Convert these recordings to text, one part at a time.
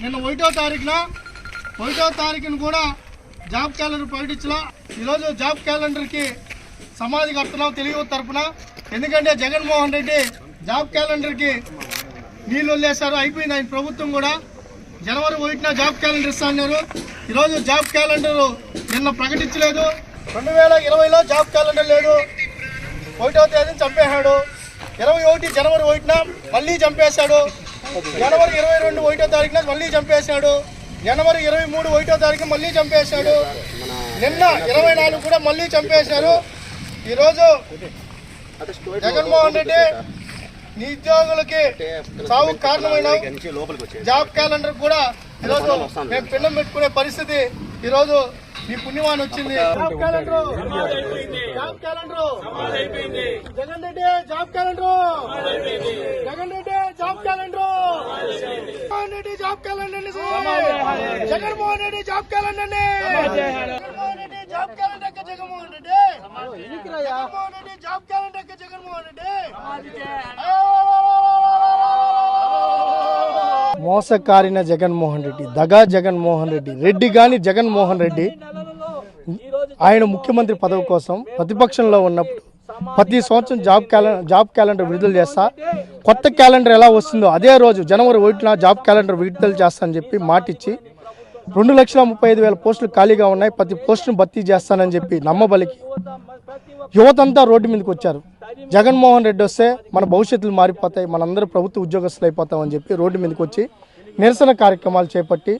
నిన్న ఒకటో తారీఖున ఒకటో తారీఖున కూడా జాబ్ క్యాలెండర్ ప్రకటించిన ఈరోజు జాబ్ క్యాలెండర్కి సమాధి కడుతున్నాం తెలుగు తరపున. ఎందుకంటే జగన్మోహన్ రెడ్డి జాబ్ క్యాలెండర్కి నీళ్ళు వదిలేశారు అయిపోయింది ఆయన ప్రభుత్వం కూడా. జనవరి ఒకటిన జాబ్ క్యాలెండర్ ఇస్తాన్నారు ఈరోజు జాబ్ క్యాలెండర్ నిన్న ప్రకటించలేదు. రెండు వేల ఇరవైలో జాబ్ క్యాలెండర్ లేదు ఒకటో తేదీని చంపేశాడు. ఇరవై ఒకటి జనవరి ఒకటిన మళ్ళీ చంపేశాడు. జనవరి ఇరవై రెండు ఒకటో తారీఖున మళ్ళీ చంపేశాడు. జనవరి ఇరవై మూడు ఒకటో తారీఖు మళ్ళీ చంపేశాడు. నిన్న ఇరవై నాలుగు కూడా మళ్ళీ చంపేశారు. ఈరోజు జగన్మోహన్ రెడ్డి నిరుద్యోగులకి సాగు కారణమైన జాబ్ క్యాలెండర్ కూడా ఈరోజు మేము పిండం పెట్టుకునే పరిస్థితి ఈరోజు మీ పుణ్యమాన్ వచ్చింది. Job calendar. Job calendar. Jagan Reddy job calendar Jagan Reddy job calendar Jaganmohan Reddy job calendar Jaganmohan Reddy job calendar Jaganmohan Reddy job calendar Jaganmohan Reddy Jaganmohan Reddy job calendar Jaganmohan Reddy. మోసకారిన Jaganmohan Reddy దగా జగన్మోహన్ రెడ్డి రెడ్డి గాని జగన్మోహన్ రెడ్డి. ఆయన ముఖ్యమంత్రి పదవి కోసం ప్రతిపక్షంలో ఉన్నప్పుడు ప్రతి సంవత్సరం జాబ్ క్యాలెండర్ జాబ్ క్యాలెండర్ విడుదల చేస్తా. కొత్త క్యాలెండర్ ఎలా వస్తుందో అదే రోజు జనవరి ఒకటిన జాబ్ క్యాలెండర్ విడుదల చేస్తా అని చెప్పి మాటిచ్చి రెండు లక్షల ముప్పై ఐదు వేల పోస్టులు ఖాళీగా ఉన్నాయి ప్రతి పోస్టును భర్తీ చేస్తానని చెప్పి నమ్మబలికి. యువతంతా రోడ్డు మీదకి వచ్చారు. జగన్మోహన్ రెడ్డి వస్తే మన భవిష్యత్తులు మారిపోతాయి మనందరూ ప్రభుత్వ ఉద్యోగస్తులు అయిపోతామని చెప్పి రోడ్డు మీదకి వచ్చి నిరసన కార్యక్రమాలు చేపట్టి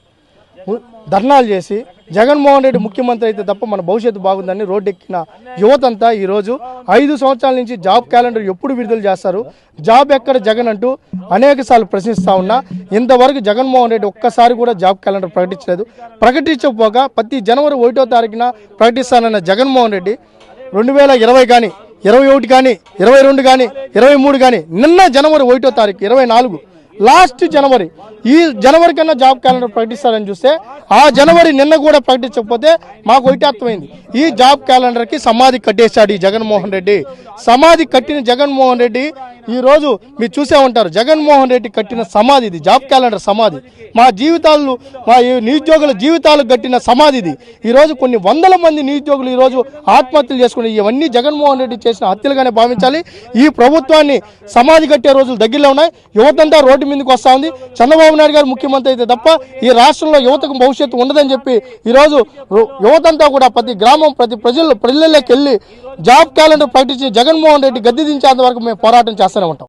ధర్నాలు చేసి జగన్మోహన్ రెడ్డి ముఖ్యమంత్రి అయితే తప్ప మన భవిష్యత్తు బాగుందని రోడ్డెక్కిన యువతంతా ఈరోజు ఐదు సంవత్సరాల నుంచి జాబ్ క్యాలెండర్ ఎప్పుడు విడుదల చేస్తారు? జాబ్ ఎక్కడ జగన్ అంటూ అనేక సార్లు ప్రశ్నిస్తా ఉన్నా ఇంతవరకు జగన్మోహన్ రెడ్డి ఒక్కసారి కూడా జాబ్ క్యాలెండర్ ప్రకటించలేదు. ప్రకటించకపోగా ప్రతి జనవరి ఒకటో తారీఖున ప్రకటిస్తానన్న జగన్మోహన్ రెడ్డి రెండు వేల ఇరవై కానీ ఇరవై ఒకటి కానీ ఇరవై రెండు కానీ ఇరవై మూడు కానీ నిన్న జనవరి ఒకటో తారీఖు ఇరవై నాలుగు లాస్ట్ జనవరి ఈ జనవరి కన్నా జాబ్ క్యాలెండర్ ప్రకటిస్తారని చూస్తే ఆ జనవరి నిన్న కూడా ప్రకటించకపోతే మాకు ఒకటి అర్థమైంది. ఈ జాబ్ క్యాలెండర్కి సమాధి కట్టేశాడు ఈ జగన్మోహన్ రెడ్డి. సమాధి కట్టిన జగన్మోహన్ రెడ్డి ఈ రోజు మీరు చూసే ఉంటారు జగన్మోహన్ రెడ్డి కట్టిన సమాధి ఇది జాబ్ క్యాలెండర్ సమాధి. మా జీవితాలు మా ఈ నిరుద్యోగుల జీవితాలు కట్టిన సమాధి ఇది. ఈ రోజు కొన్ని వందల మంది నిరుద్యోగులు ఈరోజు ఆత్మహత్యలు చేసుకుని ఇవన్నీ జగన్మోహన్ రెడ్డి చేసిన హత్యలుగానే భావించాలి. ఈ ప్రభుత్వాన్ని సమాధి కట్టే రోజులు దగ్గరలో ఉన్నాయి. యువతంతా రోడ్డు మీదకి వస్తా ఉంది. చంద్రబాబు నాయుడు గారు ముఖ్యమంత్రి అయితే తప్ప ఈ రాష్ట్రంలో యువతకు భవిష్యత్తు ఉండదని చెప్పి ఈరోజు యువతంతా కూడా ప్రతి గ్రామం ప్రతి ప్రజలు ప్రజల్లోకి వెళ్ళి జాబ్ క్యాలెండర్ ప్రకటించి జగన్మోహన్ రెడ్డి గద్దె దించేంత వరకు మేము పోరాటం చేస్తూనే ఉంటాం.